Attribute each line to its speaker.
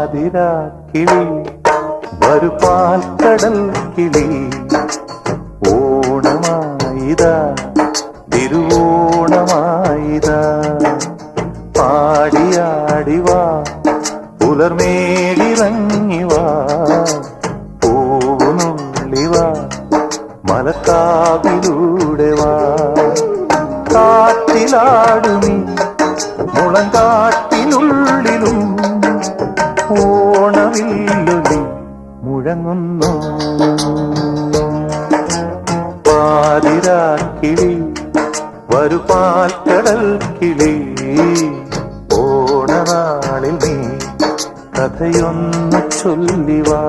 Speaker 1: പാതിരാ കിളി വരു പാൽക്കടൽ കിളി. ഓണമായിതാ തിരുവോണമായിതാ. പാടിയാടിവാ പുലർമേലിറങ്ങിവാ പൂവുനുള്ളിവാ മലക്കാവിലൂടെ വാ. കാറ്റിലാടുമീ മുഴങ്ങുന്നു. പാതിരാക്കിളി വരുപാൽ കടൽ കിളി. ഓണനാളിൽ നീ കഥയൊന്നു ചൊല്ലിവാ.